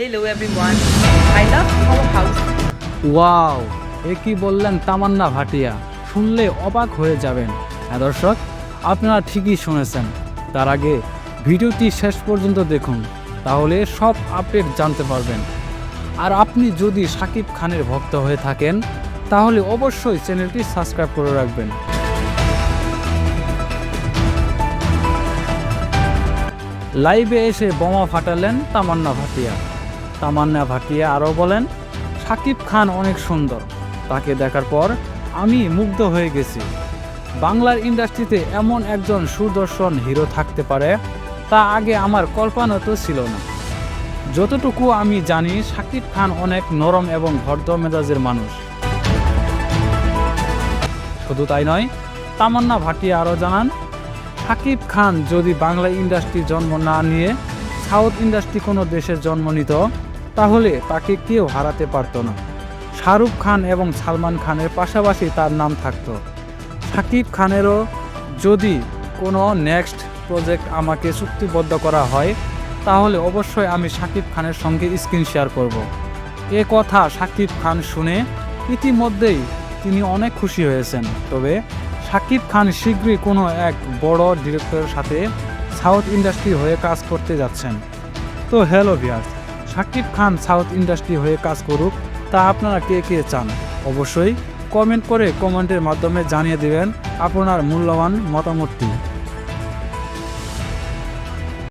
Hello, everyone. I love our house. Wow এ কি বললেন তামান্না ভাটিয়া? শুনলে অবাক হয়ে যাবেন। হ্যাঁ দর্শক, আপনারা ঠিকই শুনেছেন। তার আগে ভিডিওটি শেষ পর্যন্ত দেখুন, তাহলে সব আপডেট জানতে পারবেন। আর আপনি যদি সাকিব খানের ভক্ত হয়ে থাকেন, তাহলে অবশ্যই চ্যানেলটি সাবস্ক্রাইব করে রাখবেন। লাইভে এসে বোমা ফাটালেন তামান্না ভাটিয়া। তামান্না ভাটিয়া আরও বলেন, সাকিব খান অনেক সুন্দর। তাকে দেখার পর আমি মুগ্ধ হয়ে গেছি। বাংলার ইন্ডাস্ট্রিতে এমন একজন সুদর্শন হিরো থাকতে পারে, তা আগে আমার কল্পনা তো ছিল না। যতটুকু আমি জানি, সাকিব খান অনেক নরম এবং ভদ্র মেজাজের মানুষ। শুধু তাই নয়, তামান্না ভাটিয়া আরও জানান, সাকিব খান যদি বাংলা ইন্ডাস্ট্রি জন্ম না নিয়ে সাউথ ইন্ডাস্ট্রি কোনো দেশে জন্ম নিত তাহলে তাকে কেউ হারাতে পারতো না। শাহরুখ খান এবং সালমান খানের পাশাপাশি তার নাম থাকতো। সাকিব খানেরও যদি কোনো নেক্সট প্রজেক্ট আমাকে চুক্তিবদ্ধ করা হয়, তাহলে অবশ্যই আমি সাকিব খানের সঙ্গে স্ক্রিন শেয়ার করব। এ কথা সাকিব খান শুনে ইতিমধ্যেই তিনি অনেক খুশি হয়েছেন। তবে সাকিব খান শীঘ্রই কোনো এক বড় ডিরেক্টরের সাথে সাউথ ইন্ডাস্ট্রি হয়ে কাজ করতে যাচ্ছেন। তো hello viewers Sakib Khan south industry হয়ে কাজ করুক, তা আপনারা কে কে চান? অবশ্যই কমেন্ট করে কমেন্টের মাধ্যমে জানিয়ে দেবেন আপনার মূল্যবান মতামতটি।